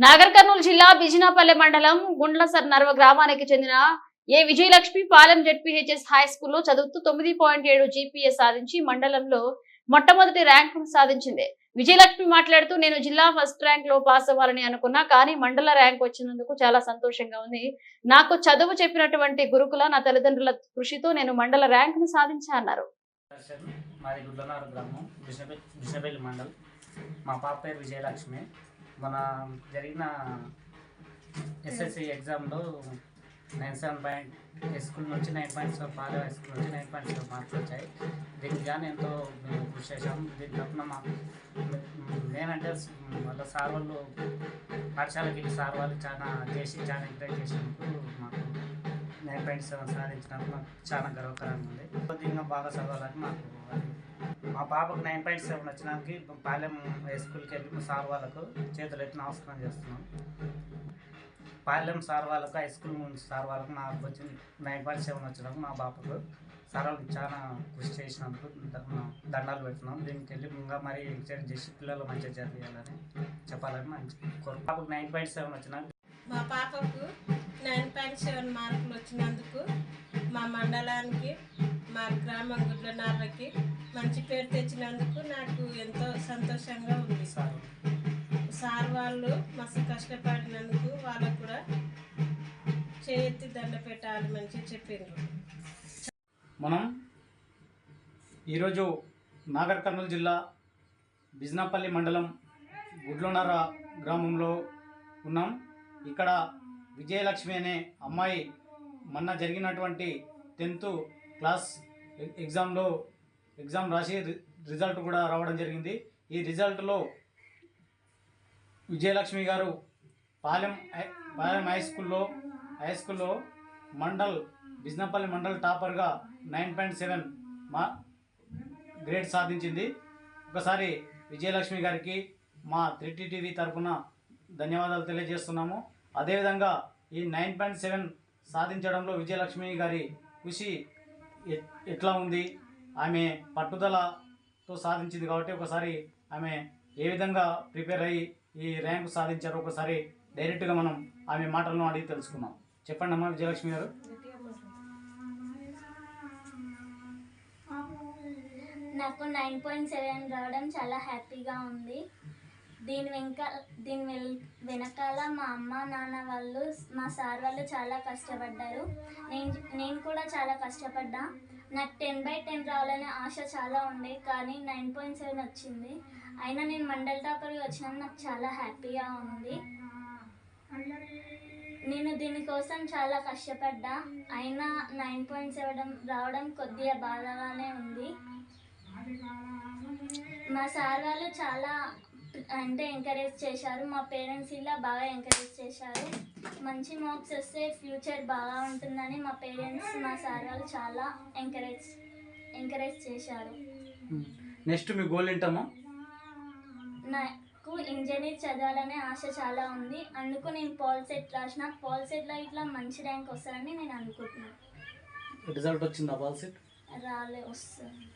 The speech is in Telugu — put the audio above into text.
నాగర్ కర్నూలు జిల్లా బిజినాపల్లె మండలం గుండ్లసర్ నర్వ గ్రామానికి చెందిన A Vijayalakshmi Palem ZPHS high స్కూల్లో చదువుతూ తొమ్మిది పాయింట్ ఏడు జీపీఏ సాధించి మండలంలో మొట్టమొదటి ర్యాంకు సాధించింది. విజయలక్ష్మి మాట్లాడుతూ నేను జిల్లా ఫస్ట్ ర్యాంక్లో పాస్ అవ్వాలని అనుకున్నా కానీ మండల ర్యాంక్ వచ్చినందుకు చాలా సంతోషంగా ఉంది. నాకు చదువు చెప్పినటువంటి గురుకుల నా తల్లిదండ్రుల కృషితో నేను మండల ర్యాంకును సాధించా అన్నారు. మా పాప పేరు విజయలక్ష్మి. మన జరిగిన ఎస్ఎస్సి ఎగ్జామ్లో నైన్ సెవెన్ పాయింట్ స్కూల్ నుంచి nine point seven Pale high school నుంచి నైన్ పాయింట్ సెవెన్ మార్క్స్ వచ్చాయి. దీనికి కానీ ఎంతో మేము కృషి చేశాము దీని తరఫున మా నేనంటే వాళ్ళ సార్ వాళ్ళు పాఠశాలకి వెళ్ళి సార్ వాళ్ళు చాలా చేసి చాలా ఎంకరేజ్ చేసినందుకు మాకు నైన్ పాయింట్ సెవెన్ సాధించినందుకు మాకు చాలా గర్వకరంగా ఉంది. కొద్దిగా బాగా చదవాలని మాకు మా పాపకు నైన్ పాయింట్ సెవెన్ వచ్చినానికి పాలెం హై స్కూల్కి వెళ్ళి మా సార్ వాళ్ళకు చేతులు ఎత్తి నమస్కారం చేస్తున్నాం. పాలెం సార్ వాళ్ళకు హై స్కూల్ సార్ వాళ్ళకు నాకు వచ్చి నైన్ పాయింట్ సెవెన్ వచ్చినందుకు మా పాపకు సార్ వాళ్ళకి చాలా కృషి చేసినందుకు దండాలు పెడుతున్నాం. దీనికి వెళ్ళి ఇంకా మరి ఎంకరేజ్ చేసి పిల్లలు మంచిగా చదివేయాలని చెప్పాలని మంచి కోరు పాపకు నైన్ పాయింట్ సెవెన్ వచ్చినాక మా పాపకు నైన్ పాయింట్ సెవెన్ మార్కులు వచ్చినందుకు మా మండలానికి మా గ్రామం గుడ్లనార్లకి మంచి పేరు తెచ్చినందుకు నాకు ఎంతో సంతోషంగా ఉంది. సార్. సార్ వాళ్ళు మస్తు కష్టపడినందుకు వాళ్ళకు కూడా చేయెత్తి దండ పెట్టాలి మంచిగా చెప్పిండ్రు. మనం ఈరోజు నాగర్ కర్నూలు జిల్లా బిజ్నాపల్లి మండలం గుడ్లోనర గ్రామంలో ఉన్నాం. ఇక్కడ విజయలక్ష్మి అనే అమ్మాయి మొన్న జరిగినటువంటి టెన్త్ క్లాస్ ఎగ్జామ్లో ఎగ్జామ్ రాసి రి- రిజల్ట్ కూడా రావడం జరిగింది. ఈ రిజల్ట్లో విజయలక్ష్మి గారు పాలెం హై- పాలెం హై స్కూల్లో హై స్కూల్లో మండల్ బిజ్నపల్లి మండల్ టాపర్గా నైన్ పాయింట్ సెవెన్ మా గ్రేడ్ సాధించింది. ఒకసారి విజయలక్ష్మి గారికి మా త్రీ టీవీ తరఫున ధన్యవాదాలు తెలియజేస్తున్నాము. అదేవిధంగా ఈ నైన్ పాయింట్ సెవెన్ సాధించడంలో విజయలక్ష్మి గారి కృషి ఎట్లా ఉంది? ఆమె పట్టుదలతో సాధించింది కాబట్టి ఒకసారి ఆమె ఏ విధంగా ప్రిపేర్ అయ్యి ఈ ర్యాంకు సాధించారో ఒకసారి డైరెక్ట్గా మనం ఆమె మాటలను అడిగి తెలుసుకున్నాం చెప్పండి అమ్మా విజయలక్ష్మి గారు. నాకు నైన్ పాయింట్ సెవెన్ రావడం చాలా హ్యాపీగా ఉంది. దీని వెనక దీని వెల్ మా అమ్మ నాన్న వాళ్ళు మా సార్ వాళ్ళు చాలా కష్టపడ్డారు. నేను నేను కూడా చాలా కష్టపడ్డా. నాకు టెన్ బై టెన్ రావాలనే ఆశ చాలా ఉండే కానీ నైన్ పాయింట్ సెవెన్ వచ్చింది. అయినా నేను మండల్ టాపర్కి వచ్చినా నాకు చాలా హ్యాపీగా ఉంది. నేను దీనికోసం చాలా కష్టపడ్డా. అయినా నైన్ పాయింట్ సెవెన్ రావడం కొద్దిగా బాధగానే ఉంది. మా సార్ వాళ్ళు చాలా అంటే ఎంకరేజ్ చేశారు. మా పేరెంట్స్ ఇలా బాగా ఎంకరేజ్ చేశారు. మంచి మార్క్స్ వస్తే ఫ్యూచర్ బాగా ఉంటుందని మా పేరెంట్స్ మా సార్ వాళ్ళు చాలా ఎంకరేజ్ ఎంకరేజ్ చేశారు. నెక్స్ట్ మీ గోల్ ఏంటమ్మా? నాకు ఇంజనీర్ చదవాలనే ఆశ చాలా ఉంది. అందుకు నేను పాల్ సెట్ రాసిన. పాల్ సెట్లో ఇట్లా మంచి ర్యాంక్ వస్తారని నేను అనుకుంటున్నాను. రిజల్ట్ వచ్చిందా బాల్ సెట్ రాలే వస్తుంది.